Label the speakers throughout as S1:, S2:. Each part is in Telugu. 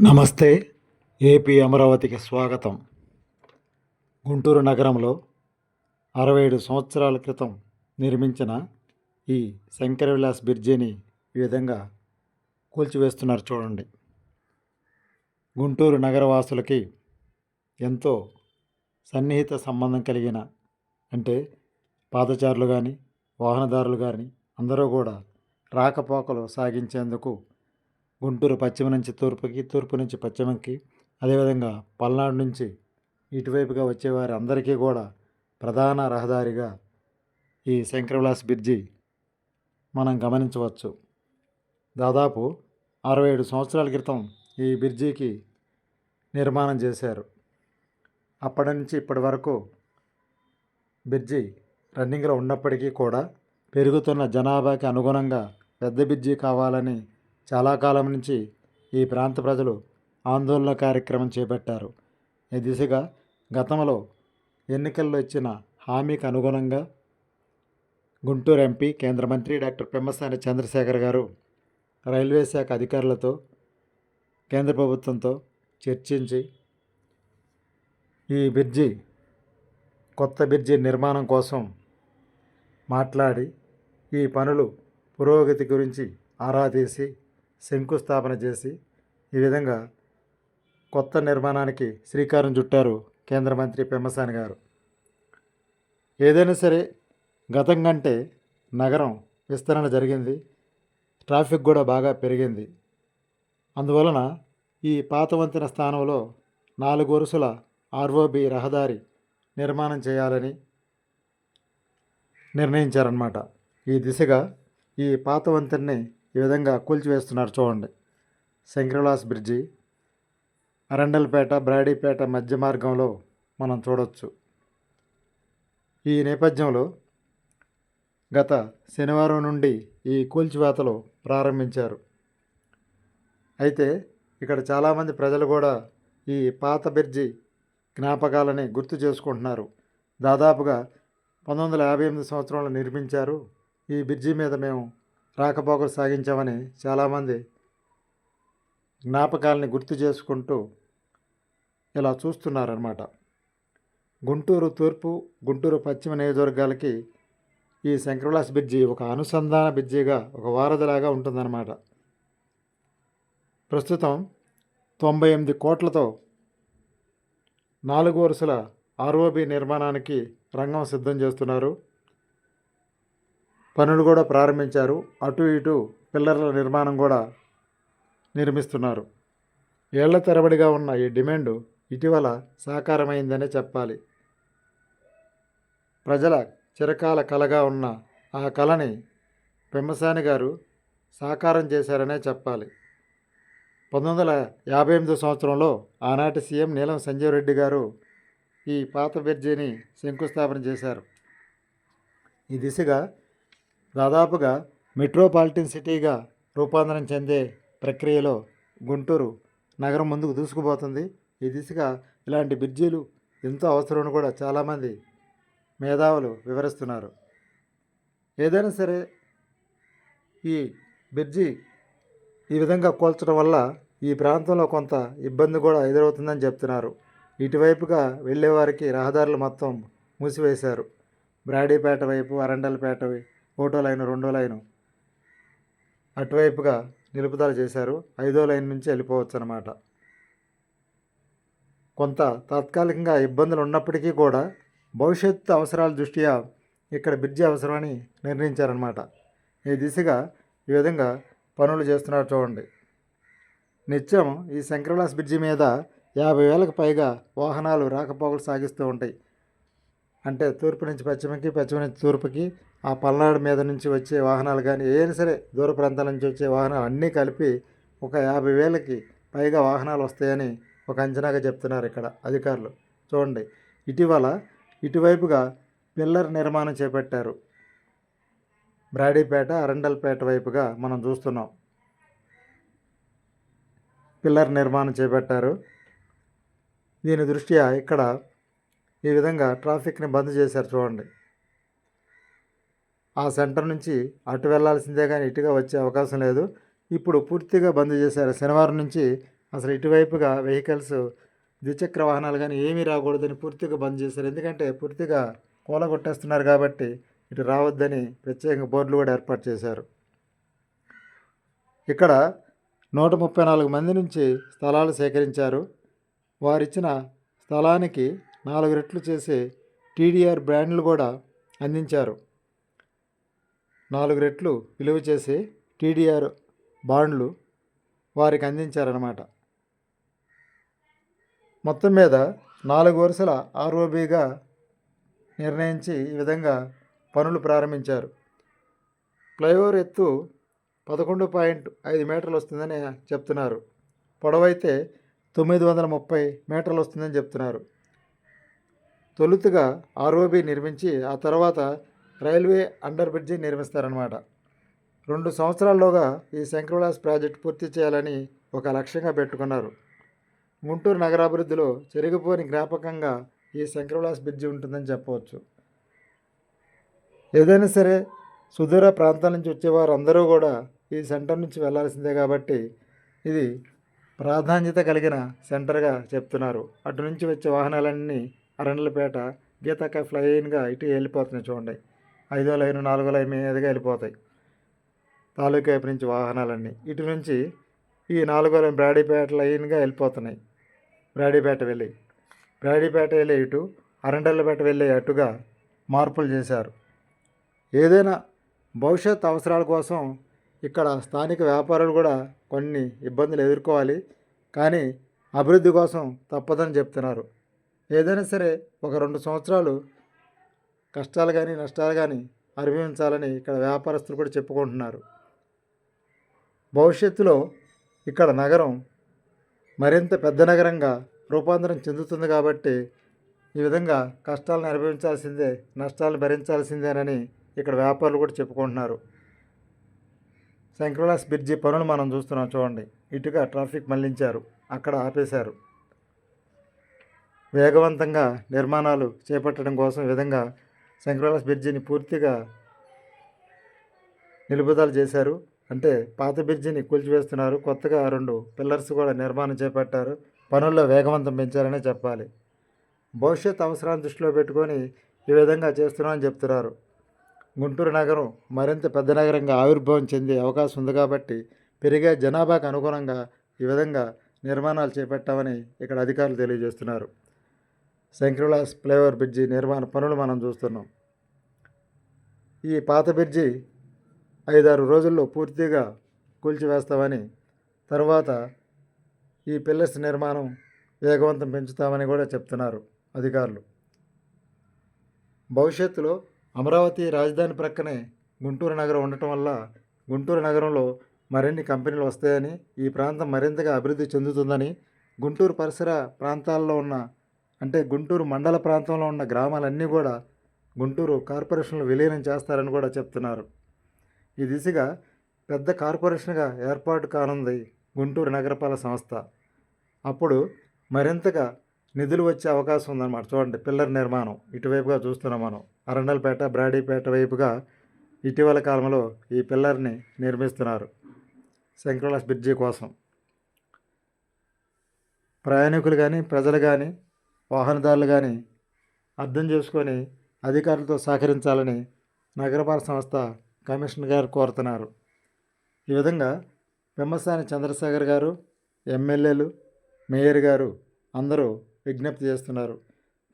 S1: నమస్తే ఏపీ అమరావతికి స్వాగతం. గుంటూరు నగరంలో అరవై ఏడు సంవత్సరాల క్రితం నిర్మించిన ఈ శంకర విలాస్ బ్రిడ్జిని ఈ విధంగా కూల్చివేస్తున్నారు చూడండి. గుంటూరు నగరవాసులకి ఎంతో సన్నిహిత సంబంధం కలిగిన అంటే పాదచారులు కానీ వాహనదారులు కానీ అందరూ కూడా రాకపోకలు సాగించేందుకు గుంటూరు పశ్చిమ నుంచి తూర్పుకి తూర్పు నుంచి పశ్చిమకి అదేవిధంగా పల్నాడు నుంచి ఇటువైపుగా వచ్చేవారి అందరికీ కూడా ప్రధాన రహదారిగా ఈ శంకరవిలాస్ బ్రిడ్జి మనం గమనించవచ్చు. దాదాపు అరవై ఏడు సంవత్సరాల క్రితం ఈ బ్రిడ్జికి నిర్మాణం చేశారు. అప్పటి నుంచి ఇప్పటి వరకు బ్రిడ్జి రన్నింగ్లో ఉన్నప్పటికీ కూడా పెరుగుతున్న జనాభాకి అనుగుణంగా పెద్ద బ్రిడ్జి కావాలని చాలా కాలం నుంచి ఈ ప్రాంత ప్రజలు ఆందోళన కార్యక్రమం చేపట్టారు. ఈ దిశగా గతంలో ఎన్నికల్లో ఇచ్చిన హామీకి అనుగుణంగా గుంటూరు ఎంపీ కేంద్ర మంత్రి డాక్టర్ పెమ్మసాని చంద్రశేఖర్ గారు రైల్వే శాఖ అధికారులతో కేంద్ర ప్రభుత్వంతో చర్చించి ఈ బ్రిడ్జి కొత్త బ్రిడ్జి నిర్మాణం కోసం మాట్లాడి ఈ పనులు పురోగతి గురించి ఆరా తీసి శంకుస్థాపన చేసి ఈ విధంగా కొత్త నిర్మాణానికి శ్రీకారం చుట్టారు కేంద్ర మంత్రి పెమ్మసాని గారు. ఏదైనా సరే గతం కంటే నగరం విస్తరణ జరిగింది ట్రాఫిక్ కూడా బాగా పెరిగింది. అందువలన ఈ పాత వంతెన స్థానంలో నాలుగు వరుసల ఆర్ఓబి రహదారి నిర్మాణం చేయాలని నిర్ణయించారన్నమాట. ఈ దిశగా ఈ పాత వంతెన్ని ఈ విధంగా కూల్చివేస్తున్నారు చూడండి. శంకరవిలాస్ బ్రిడ్జి. అరండల్పేట బ్రాడీపేట మధ్య మార్గంలో మనం చూడవచ్చు ఈ నేపథ్యంలో గత శనివారం నుండి ఈ కూల్చివేతలు ప్రారంభించారు. అయితే ఇక్కడ చాలామంది ప్రజలు కూడా ఈ పాత బ్రిడ్జి జ్ఞాపకాలని గుర్తు చేసుకుంటున్నారు. దాదాపుగా పంతొమ్మిది వందల యాభై ఎనిమిది సంవత్సరంలో నిర్మించారు. ఈ బ్రిడ్జి మీద మేము రాకపోకలు సాగించామని చాలామంది జ్ఞాపకాలని గుర్తు చేసుకుంటూ ఇలా చూస్తున్నారన్నమాట. గుంటూరు తూర్పు గుంటూరు పశ్చిమ నియోజకవర్గాలకి ఈ శంకరవిలాస్ బ్రిడ్జి ఒక అనుసంధాన బ్రిడ్జిగా ఒక వారధిలాగా ఉంటుందన్నమాట. ప్రస్తుతం తొంభై ఎనిమిది కోట్లతో నాలుగు వరుసల ఆర్ఓబి నిర్మాణానికి రంగం సిద్ధం చేస్తున్నారు. పనులు కూడా ప్రారంభించారు. అటు ఇటు పిల్లర్ల నిర్మాణం కూడా నిర్మిస్తున్నారు. ఏళ్ళ తరబడిగా ఉన్న ఈ డిమాండ్ ఇటీవల సాకారమైందనే చెప్పాలి. ప్రజల చిరకాల కలగా ఉన్న ఆ కళని పెమ్మసాని గారు సాకారం చేశారనే చెప్పాలి. పంతొమ్మిది వందల యాభై ఎనిమిదో సంవత్సరంలో ఆనాటి సీఎం నీలం సంజీవ్ రెడ్డి గారు ఈ పాత బ్రిడ్జిని శంకుస్థాపన చేశారు. ఈ దిశగా దాదాపుగా మెట్రోపాలిటన్ సిటీగా రూపాంతరం చెందే ప్రక్రియలో గుంటూరు నగరం ముందుకు దూసుకుపోతుంది. ఈ దిశగా ఇలాంటి బ్రిడ్జీలు ఎంతో అవసరం కూడా చాలామంది మేధావులు వివరిస్తున్నారు. ఏదైనా సరే ఈ బ్రిడ్జి ఈ విధంగా కోల్చడం వల్ల ఈ ప్రాంతంలో కొంత ఇబ్బంది కూడా ఎదురవుతుందని చెప్తున్నారు. ఇటువైపుగా వెళ్ళేవారికి రహదారులు మొత్తం మూసివేశారు. బ్రాడీపేట వైపు అరండల్పేట ఒకటో లైను రెండో లైను అటువైపుగా నిలుపుదల చేశారు. ఐదో లైన్ నుంచి వెళ్ళిపోవచ్చు అనమాట కొంత తాత్కాలికంగా ఇబ్బందులు ఉన్నప్పటికీ కూడా భవిష్యత్తు అవసరాల దృష్ట్యా ఇక్కడ బ్రిడ్జి అవసరమని నిర్ణయించారనమాట ఈ దిశగా ఈ విధంగా పనులు చేస్తున్నారు చూడండి. నిత్యం ఈ శంకరవిలాస్ బ్రిడ్జి మీద యాభై వేలకు పైగా వాహనాలు రాకపోకలు సాగిస్తూ ఉంటాయి. అంటే తూర్పు నుంచి పశ్చిమకి పశ్చిమ నుంచి తూర్పుకి ఆ పల్నాడు మీద నుంచి వచ్చే వాహనాలు కానీ ఏదైనా సరే దూర ప్రాంతాల నుంచి వచ్చే వాహనాలు అన్నీ కలిపి ఒక యాభై వేలకి పైగా వాహనాలు వస్తాయని ఒక అంచనాగా చెప్తున్నారు ఇక్కడ అధికారులు. చూడండి ఇటీవల ఇటువైపుగా పిల్లర్ నిర్మాణం చేపట్టారు. బ్రాడీపేట అరండల్పేట వైపుగా మనం చూస్తున్నాం. పిల్లర్ నిర్మాణం చేపట్టారు. దీని దృష్ట్యా ఇక్కడ ఈ విధంగా ట్రాఫిక్ని బంద్ చేశారు చూడండి. ఆ సెంటర్ నుంచి అటు వెళ్ళాల్సిందే కానీ ఇటుగా వచ్చే అవకాశం లేదు. ఇప్పుడు పూర్తిగా బంద్ చేశారు. శనివారం నుంచి అసలు ఇటువైపుగా వెహికల్స్ ద్విచక్ర వాహనాలు కానీ ఏమీ రాకూడదని పూర్తిగా బంద్ చేశారు. ఎందుకంటే పూర్తిగా కూలగొట్టేస్తున్నారు కాబట్టి ఇటు రావద్దని ప్రత్యేకంగా బోర్డులు కూడా ఏర్పాటు చేశారు. ఇక్కడ నూట ముప్పై నాలుగు మంది నుంచి స్థలాలు సేకరించారు. వారిచ్చిన స్థలానికి నాలుగు రెట్లు చేసే టీడీఆర్ బ్రాండ్లు కూడా అందించారు. నాలుగు రెట్లు విలువ చేసే టీడీఆర్ బాండ్లు వారికి అందించారన్నమాట. మొత్తం మీద నాలుగు వరుసల ఆర్ఓబిగా నిర్ణయించి ఈ విధంగా పనులు ప్రారంభించారు. ఫ్లైఓవర్ ఎత్తు పదకొండు పాయింట్ ఐదు మీటర్లు వస్తుందని చెప్తున్నారు. పొడవైతే తొమ్మిది వందల ముప్పై మీటర్లు వస్తుందని చెప్తున్నారు. తొలుతుగా ఆర్ఓబి నిర్మించి ఆ తర్వాత రైల్వే అండర్ బ్రిడ్జి నిర్మిస్తారన్నమాట. రెండు సంవత్సరాల్లోగా ఈ శంకరవిలాస్ ప్రాజెక్ట్ పూర్తి చేయాలని ఒక లక్ష్యంగా పెట్టుకున్నారు. గుంటూరు నగరాభివృద్ధిలో చెరిగిపోని జ్ఞాపకంగా ఈ శంకరవిలాస్ బ్రిడ్జి ఉంటుందని చెప్పవచ్చు. ఏదైనా సరే సుదూర ప్రాంతాల నుంచి వచ్చేవారు అందరూ కూడా ఈ సెంటర్ నుంచి వెళ్ళాల్సిందే కాబట్టి ఇది ప్రాధాన్యత కలిగిన సెంటర్గా చెప్తున్నారు. అటు నుంచి వచ్చే వాహనాలన్నీ అరణ్యపేట గీతాక ఫ్లైన్గా ఇటు వెళ్ళిపోతున్నాయి చూడండి. ఐదో లైన్ నాలుగో లైన్ మీదుగా వెళ్ళిపోతాయి. తాలూకా వైపు నుంచి వాహనాలన్నీ. ఇటు నుంచి ఈ నాలుగో లైన్ బ్రాడీపేట లైన్గా వెళ్ళిపోతున్నాయి. బ్రాడీపేట వెళ్ళి. బ్రాడీపేట వెళ్ళే ఇటు అరండల్లపేట వెళ్ళే అటుగా మార్పులు చేశారు. ఏదైనా భవిష్యత్ అవసరాల కోసం ఇక్కడ స్థానిక వ్యాపారులు కూడా కొన్ని ఇబ్బందులు ఎదుర్కోవాలి. కానీ అభివృద్ధి కోసం తప్పదని చెప్తున్నారు. ఏదైనా సరే ఒక రెండు సంవత్సరాలు కష్టాలు కానీ నష్టాలు కానీ అనుభవించాలని ఇక్కడ వ్యాపారస్తులు కూడా చెప్పుకుంటున్నారు. భవిష్యత్తులో ఇక్కడ నగరం మరింత పెద్ద నగరంగా రూపాంతరం చెందుతుంది కాబట్టి ఈ విధంగా కష్టాలను అనుభవించాల్సిందే నష్టాలను భరించాల్సిందేనని ఇక్కడ వ్యాపారులు కూడా చెప్పుకుంటున్నారు. శంకరలాస్ బ్రిడ్జి పనులు మనం చూస్తున్నాం చూడండి. ఇటుగా ట్రాఫిక్ మళ్ళించారు. అక్కడ ఆపేశారు. వేగవంతంగా నిర్మాణాలు చేపట్టడం కోసం ఈ విధంగా శంకరలాస్ బ్రిడ్జిని పూర్తిగా నిలుపుదల చేశారు. అంటే పాత బ్రిడ్జిని కూల్చివేస్తున్నారు. కొత్తగా రెండు పిల్లర్స్ కూడా నిర్మాణం చేపట్టారు. పనుల్లో వేగవంతం పెంచారనే చెప్పాలి. భవిష్యత్ అవసరాలను దృష్టిలో పెట్టుకొని ఈ విధంగా చేస్తున్నామని చెప్తున్నారు. గుంటూరు నగరం మరింత పెద్ద నగరంగా ఆవిర్భావం చెందే అవకాశం ఉంది కాబట్టి పెరిగే జనాభాకు అనుగుణంగా ఈ విధంగా నిర్మాణాలు చేపట్టామని ఇక్కడ అధికారులు తెలియజేస్తున్నారు. శంకరవిలాస్ ఫ్లైఓవర్ బ్రిడ్జి నిర్మాణ పనులు మనం చూస్తున్నాం. ఈ పాత బ్రిడ్జి ఐదారు రోజుల్లో పూర్తిగా కూల్చివేస్తామని తర్వాత ఈ పిల్లర్స్ నిర్మాణం వేగవంతం పెంచుతామని కూడా చెప్తున్నారు అధికారులు. భవిష్యత్తులో అమరావతి రాజధాని ప్రక్కనే గుంటూరు నగరం ఉండటం వల్ల గుంటూరు నగరంలో మరిన్ని కంపెనీలు వస్తాయని ఈ ప్రాంతం మరింతగా అభివృద్ధి చెందుతుందని గుంటూరు పరిసర ప్రాంతాల్లో ఉన్న అంటే గుంటూరు మండల ప్రాంతంలో ఉన్న గ్రామాలన్నీ కూడా గుంటూరు కార్పొరేషన్లు విలీనం చేస్తారని కూడా చెప్తున్నారు. ఈ దిశగా పెద్ద కార్పొరేషన్గా ఏర్పాటు కానుంది గుంటూరు నగరపాలక సంస్థ. అప్పుడు మరింతగా నిధులు వచ్చే అవకాశం ఉందన్నమాట. చూడండి పిల్లర్ నిర్మాణం. ఇటువైపుగా చూస్తున్నాం మనం. అరండల్పేట బ్రాడీపేట వైపుగా ఇటీవల కాలంలో ఈ పిల్లర్ని నిర్మిస్తున్నారు శంకరలాస్ బ్రిడ్జి కోసం. ప్రయాణికులు కానీ ప్రజలు కానీ వాహనదారులు కానీ అర్థం చేసుకొని అధికారులతో సహకరించాలని నగరపాలక సంస్థ కమిషనర్ గారు కోరుతున్నారు. ఈ విధంగా విమర్శాని చంద్రశేఖర్ గారు ఎమ్మెల్యేలు మేయర్ గారు అందరూ విజ్ఞప్తి చేస్తున్నారు.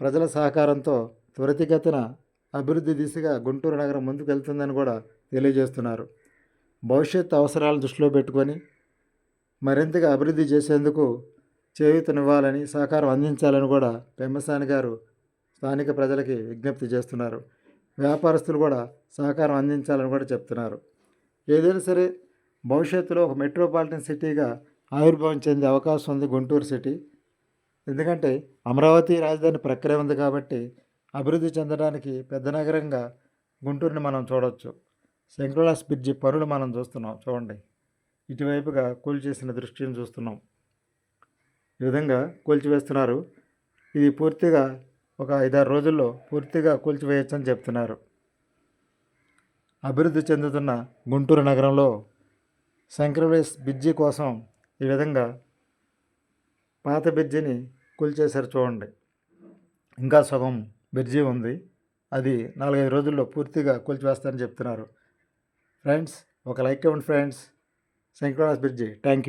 S1: ప్రజల సహకారంతో త్వరితగతిన అభివృద్ధి దిశగా గుంటూరు నగరం ముందుకెళ్తుందని కూడా తెలియజేస్తున్నారు. భవిష్యత్ అవసరాలను దృష్టిలో పెట్టుకొని మరింతగా అభివృద్ధి చేసేందుకు చేయూతనివ్వాలని సహకారం అందించాలని కూడా పెమ్మసాని గారు స్థానిక ప్రజలకి విజ్ఞప్తి చేస్తున్నారు. వ్యాపారస్తులు కూడా సహకారం అందించాలని కూడా చెప్తున్నారు. ఏదైనా సరే భవిష్యత్తులో ఒక మెట్రోపాలిటన్ సిటీగా ఆవిర్భావం చెందే అవకాశం ఉంది గుంటూరు సిటీ. ఎందుకంటే అమరావతి రాజధాని ప్రక్రియ ఉంది కాబట్టి అభివృద్ధి చెందడానికి పెద్ద నగరంగా గుంటూరుని మనం చూడవచ్చు శంకరలాస్ బ్రిడ్జి పనులు మనం చూస్తున్నాం చూడండి. ఇటువైపుగా కూల్చేసిన దృష్టిని చూస్తున్నాం. ఈ విధంగా కూల్చివేస్తున్నారు. ఇది పూర్తిగా ఒక ఐదారు రోజుల్లో పూర్తిగా కూల్చివేయొచ్చని చెప్తున్నారు. అభివృద్ధి చెందుతున్న గుంటూరు నగరంలో శంకరవేస్ బ్రిడ్జి కోసం ఈ విధంగా పాత బ్రిడ్జిని కూల్చేశారు చూడండి. ఇంకా సగం బ్రిడ్జి ఉంది. అది నాలుగైదు రోజుల్లో పూర్తిగా కూల్చివేస్తారని చెప్తున్నారు. ఫ్రెండ్స్ ఒక లైక్ ఇవ్వండి friends. Shankara's bridge. Thank you